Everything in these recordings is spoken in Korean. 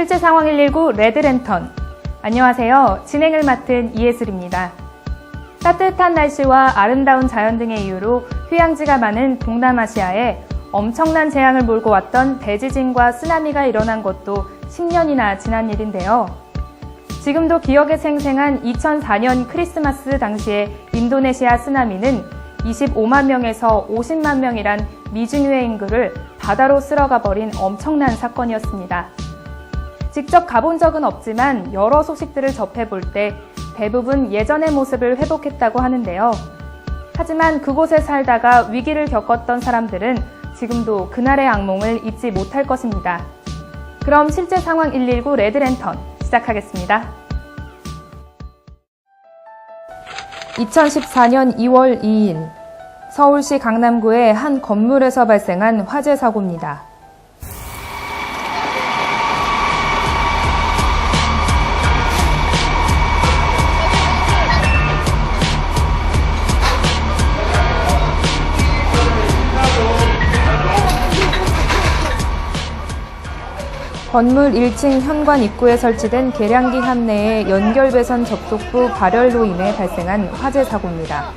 실제 상황 119 레드랜턴. 안녕하세요. 진행을 맡은 이예슬입니다. 따뜻한 날씨와 아름다운 자연 등의 이유로 휴양지가 많은 동남아시아에 엄청난 재앙을 몰고 왔던 대지진과 쓰나미가 일어난 것도 10년이나 지난 일인데요. 지금도 기억에 생생한 2004년 크리스마스 당시의 인도네시아 쓰나미는 25만 명에서 50만 명이란 미중유의 인구를 바다로 쓸어가 버린 엄청난 사건이었습니다. 직접 가본 적은 없지만 여러 소식들을 접해볼 때 대부분 예전의 모습을 회복했다고 하는데요. 하지만 그곳에 살다가 위기를 겪었던 사람들은 지금도 그날의 악몽을 잊지 못할 것입니다. 그럼 실제 상황 119 레드랜턴 시작하겠습니다. 2014년 2월 2일 서울시 강남구의 한 건물에서 발생한 화재 사고입니다. 건물 1층 현관 입구에 설치된 계량기 한 내의 연결 배선 접속부 발열로 인해 발생한 화재 사고입니다.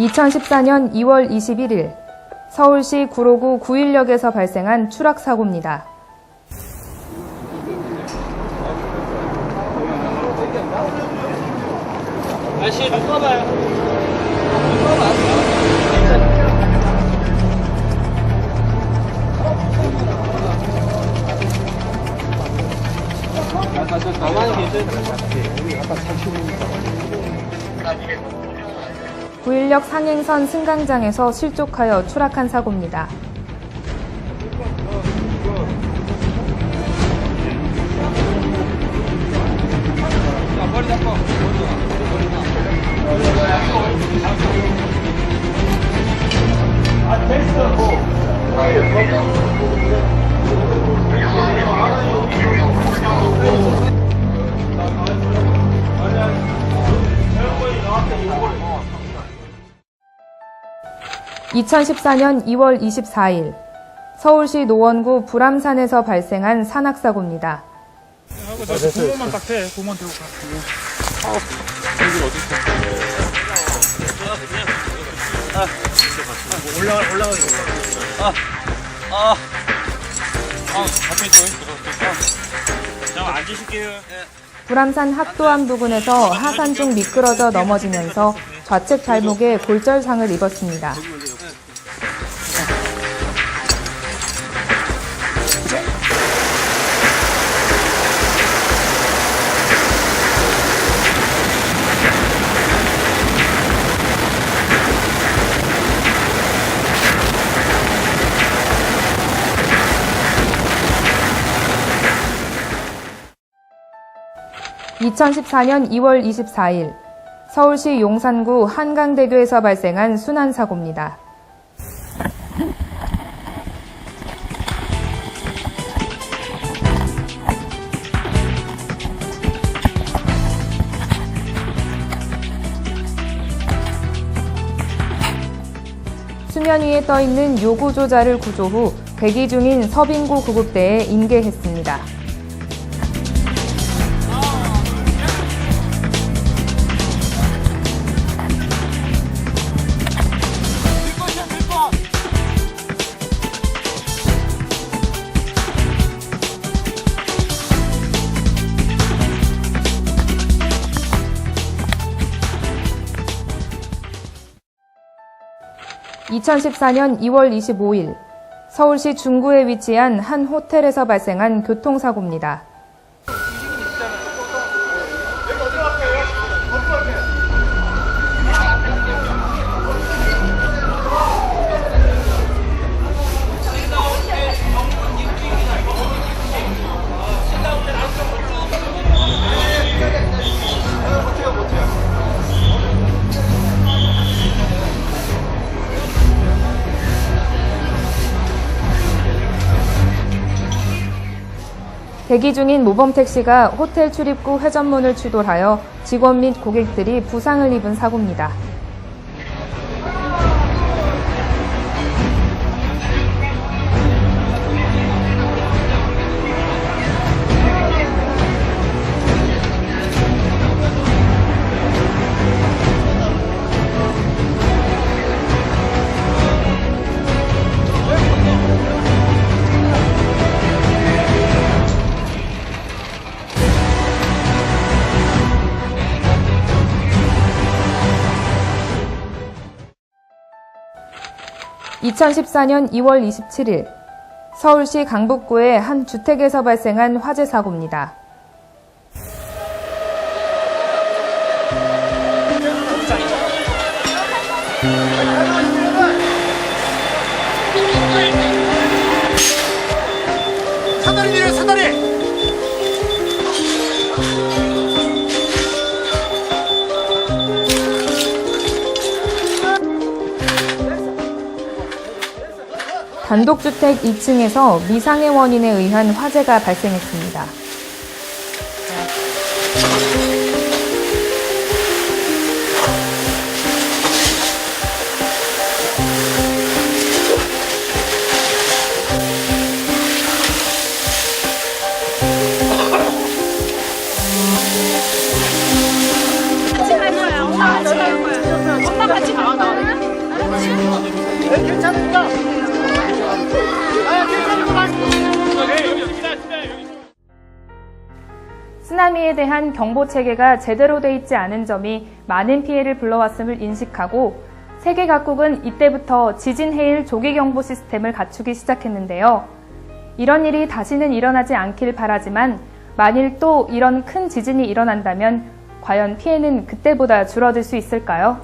2014년 2월 21일 서울시 구로구 구일역에서 발생한 추락사고입니다. 아저씨 눈 떠봐요. 가만히 계세요. 아까 30분. 9.16 상행선 승강장에서 실족하여 추락한 사고입니다. 아, 됐어, 뭐. (2014년 2월 24일) 서울시 노원구 불암산에서 발생한 산악사고입니다. 하고 나 구멍만 딱 대. 구멍 들고 가. 올라가 올라가 이거. 아, 아, 앞에. 잠깐 앉으실게요. 불암산 학도암 부근에서 하산 중 미끄러져 넘어지면서 좌측 발목에 골절상을 입었습니다. (2014년 2월 24일) 서울시 용산구 한강대교에서 발생한 순환사고입니다. 수면 위에 떠 있는 요구조자를 구조 후 대기 중인 서빙고 구급대에 인계했습니다. (2014년 2월 25일) 서울시 중구에 위치한 한 호텔에서 발생한 교통사고입니다. 대기 중인 모범 택시가 호텔 출입구 회전문을 추돌하여 직원 및 고객들이 부상을 입은 사고입니다. (2014년 2월 27일) 서울시 강북구의 한 주택에서 발생한 화재 사고입니다. 사다리 내려 사다리 단독주택 2층에서 미상의 원인에 의한 화재가 발생했습니다. 괜찮습니다 쓰나미에 대한 경보 체계가 제대로 돼 있지 않은 점이 많은 피해를 불러왔음을 인식하고 세계 각국은 이때부터 지진 해일 조기 경보 시스템을 갖추기 시작했는데요. 이런 일이 다시는 일어나지 않길 바라지만 만일 또 이런 큰 지진이 일어난다면 과연 피해는 그때보다 줄어들 수 있을까요?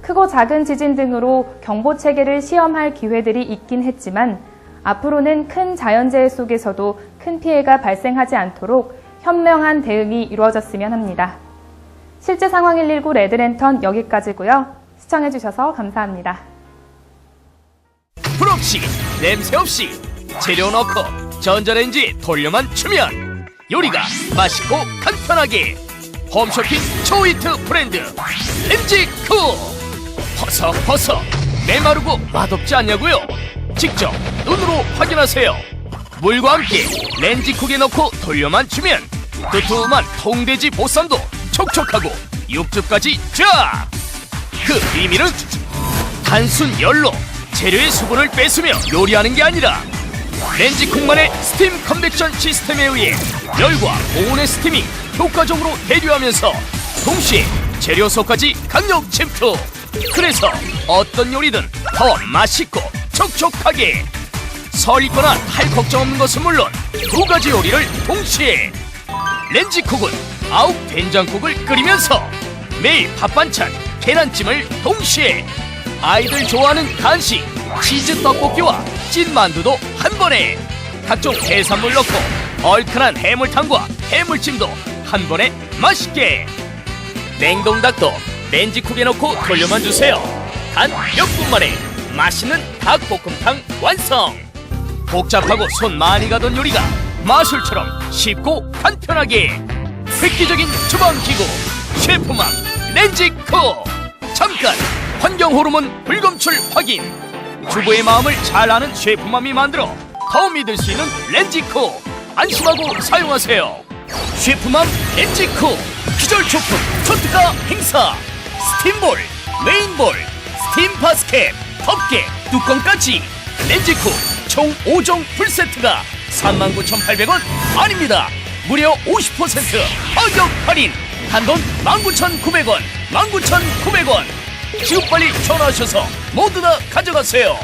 크고 작은 지진 등으로 경보 체계를 시험할 기회들이 있긴 했지만 앞으로는 큰 자연재해 속에서도 큰 피해가 발생하지 않도록 현명한 대응이 이루어졌으면 합니다. 실제 상황 119 레드랜턴 여기까지고요. 시청해주셔서 감사합니다. 불 없이 냄새 없이 재료 넣고 전자레인지 돌려만 추면 요리가 맛있고 간편하게 홈쇼핑 초이트 브랜드 엠지쿠 퍼석퍼석 메마르고 맛없지 않냐고요? 직접 눈으로 확인하세요 물과 함께 렌지쿡에 넣고 돌려만 추면 두툼한 통돼지 보쌈도 촉촉하고 육즙까지 쫙! 그 비밀은 단순 열로 재료의 수분을 뺏으며 요리하는 게 아니라 렌지콩만의 스팀 컨벡션 시스템에 의해 열과 고온의 스팀이 효과적으로 대류하면서 동시에 재료 속까지 강력 침투 그래서 어떤 요리든 더 맛있고 촉촉하게 설거나 할 걱정 없는 것은 물론 두 가지 요리를 동시에 렌지국은 아욱 된장국을 끓이면서 매일 밥 반찬 계란찜을 동시에 아이들 좋아하는 간식 치즈 떡볶이와 찐만두도 한 번에. 각종 해산물 넣고 얼큰한 해물탕과 해물찜도 한 번에 맛있게. 냉동닭도 렌지쿡에 넣고 돌려만 주세요. 단 몇 분 만에 맛있는 닭볶음탕 완성! 복잡하고 손 많이 가던 요리가 마술처럼 쉽고 간편하게 획기적인 주방기구 셰프맘 렌지코. 잠깐 환경 호르몬 불검출 확인. 주부의 마음을 잘 아는 셰프맘이 만들어 더 믿을 수 있는 렌지코. 안심하고 사용하세요. 셰프맘 렌지코. 기절초품 초특가 행사. 스팀볼 메인볼 스팀 바스켓 덮개 뚜껑까지. 렌지코 총 5종 풀세트가 39,800원 아닙니다. 무려 50% 가격 할인. 단돈 19,900원 19,900원. 지금 빨리 전화하셔서 모두 다 가져가세요